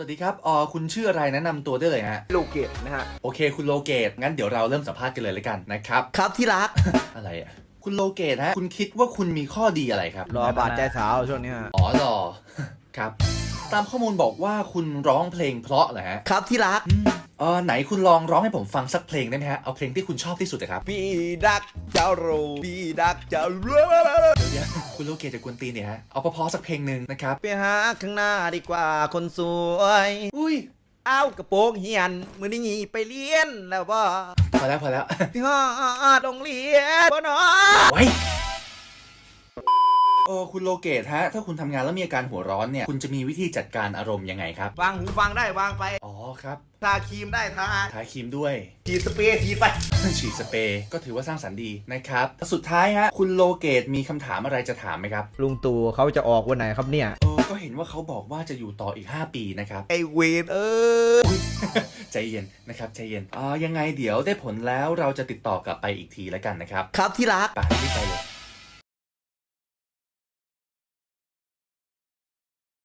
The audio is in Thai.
วัสดีครับอ๋อคุณชื่ออะไรแนะนำตัวได้เลยฮะโลเกตนะฮะ โอเค คุณโลเกต งั้นเดี๋ยวเราเริ่มสัมภาษณ์กันเลยเลยกันนะครับ ครับที่รัก อะไรอะ คุณโลเกตฮะ คุณคิดว่าคุณมีข้อดีอะไรครับ รอบาดใจสาวช่วงเนี้ยอ๋อหรอ ครับ ตามข้อมูลบอกว่าคุณร้องเพลงเพราะเหรอฮะ ครับที่รักอืมเออไหนคุณลองร้องให้ผมฟังสักเพลงได้ไหมฮะ เอาเพลงที่คุณชอบที่สุดนะครับ พี่ดักเจ้าโรพี่ดักเจ้าโร เดี๋ยวๆคุณโลเกตจะกวนตีนเนี่ยฮะ เอาเพอๆสักเพลงหนึ่งนะครับ ไปหาข้างหน้าดีกว่าคนสวย อุ้ยเอากระโปรงเหียน มือนี้หนีไปเรียนแล้วบ่พอแล้วพอแล้วที่ห้อโรงเรียนบ่เนาะไว้เออคุณโลเกตฮะ ถ้าคุณทำงานแล้วมีอาการหัวร้อนเนี่ย คุณจะมีวิธีจัดการอารมณ์ยังไงครับ วางหูฟังได้วางไปอ๋อ ครับทาครีมได้ทาทาครีมด้วย ฉีดสเปรย์ฉีดไป ฉีดสเปรย์ก็ถือว่าสร้างสรรค์ดีนะครับ สุดท้ายฮะคุณโลเกตมีคำถามอะไรจะถามไหมครับลุงตู่เขาจะออกวันไหนครับเนี่ย เออก็เห็นว่าเขาบอกว่าจะอยู่ต่ออีก 5 ปีนะครับ ไอเวนเออ ใจเย็นนะครับใจเย็นอ่ายังไงเดี๋ยวได้ผลแล้วเราจะติดต่อกลับไปอีกทีแล้วกันนะครับครับที่รัก ไปรีบไปเลย